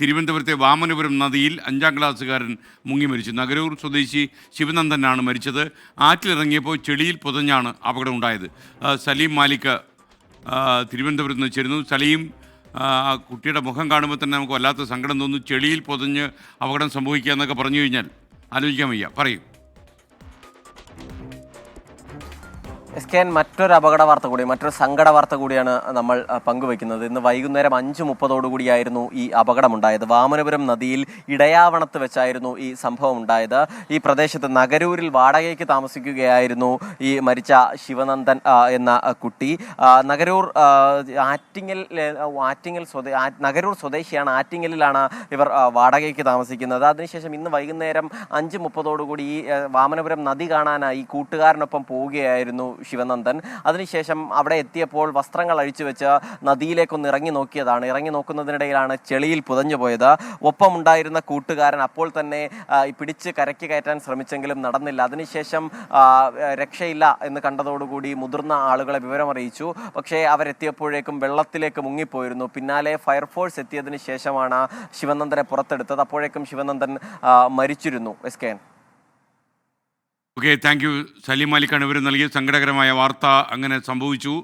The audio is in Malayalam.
തിരുവനന്തപുരത്തെ വാമനപുരം നദിയിൽ അഞ്ചാം ക്ലാസ്സുകാരൻ മുങ്ങി മരിച്ചു. നഗരൂർ സ്വദേശി ശിവനന്ദനാണ് മരിച്ചത്. ആറ്റിലിറങ്ങിയപ്പോൾ ചെളിയിൽ പുതഞ്ഞാണ് അപകടമുണ്ടായത്. സലീം മാലിക് തിരുവനന്തപുരത്ത് നിന്ന് ചേരുന്നു. സലീം കുട്ടിയുടെ മുഖം കാണുമ്പോൾ തന്നെ നമുക്ക് വല്ലാത്ത സങ്കടം തോന്നുന്നു ചെളിയിൽ പൊതിഞ്ഞ് അപകടം സംഭവിക്കുക എന്നൊക്കെ പറഞ്ഞു കഴിഞ്ഞാൽ ആലോചിക്കാൻ വയ്യ. പറയൂ. എസ് കെ എൻ മറ്റൊരു അപകട വാർത്ത കൂടി മറ്റൊരു സങ്കട വാർത്ത കൂടിയാണ് നമ്മൾ പങ്കുവയ്ക്കുന്നത്. ഇന്ന് വൈകുന്നേരം അഞ്ച് മുപ്പതോടുകൂടിയായിരുന്നു ഈ അപകടമുണ്ടായത്. വാമനപുരം നദിയിൽ ഇടയാവണത്ത് വെച്ചായിരുന്നു ഈ സംഭവം ഉണ്ടായത് ഈ പ്രദേശത്ത് നഗരൂരിൽ വാടകയ്ക്ക് താമസിക്കുകയായിരുന്നു ഈ മരിച്ച ശിവനന്ദൻ എന്ന കുട്ടി. നഗരൂർ ആറ്റിങ്ങൽ ആറ്റിങ്ങൽ സ്വദേ നഗരൂർ സ്വദേശിയാണ്. ആറ്റിങ്ങലിലാണ് ഇവർ വാടകയ്ക്ക് താമസിക്കുന്നത്. അതിനുശേഷം ഇന്ന് വൈകുന്നേരം അഞ്ച് മുപ്പതോടുകൂടി ഈ വാമനപുരം നദി കാണാനായി കൂട്ടുകാരനൊപ്പം പോവുകയായിരുന്നു ശിവനന്ദൻ. അതിനുശേഷം അവിടെ എത്തിയപ്പോൾ വസ്ത്രങ്ങൾ അഴിച്ചു വെച്ച് നദിയിലേക്കൊന്ന് ഇറങ്ങി നോക്കിയതാണ്. ഇറങ്ങി നോക്കുന്നതിനിടയിലാണ് ചെളിയിൽ പുതഞ്ഞു പോയത്. ഒപ്പം ഉണ്ടായിരുന്ന കൂട്ടുകാരൻ അപ്പോൾ തന്നെ പിടിച്ച് കരയ്ക്ക് കയറ്റാൻ ശ്രമിച്ചെങ്കിലും നടന്നില്ല. അതിനുശേഷം രക്ഷയില്ല എന്ന് കണ്ടതോടുകൂടി മുതിർന്ന ആളുകളെ വിവരമറിയിച്ചു. പക്ഷേ അവരെത്തിയപ്പോഴേക്കും വെള്ളത്തിലേക്ക് മുങ്ങിപ്പോയിരുന്നു. പിന്നാലെ ഫയർഫോഴ്സ് എത്തിയതിനു ശേഷമാണ് ശിവനന്ദനെ പുറത്തെടുത്തത്. അപ്പോഴേക്കും ശിവനന്ദൻ മരിച്ചിരുന്നു. S K okay thank you Saleem അലിക്കാണ് ഇവർ നൽകിയ സങ്കടകരമായ വാർത്ത. അങ്ങനെ സംഭവിച്ചു.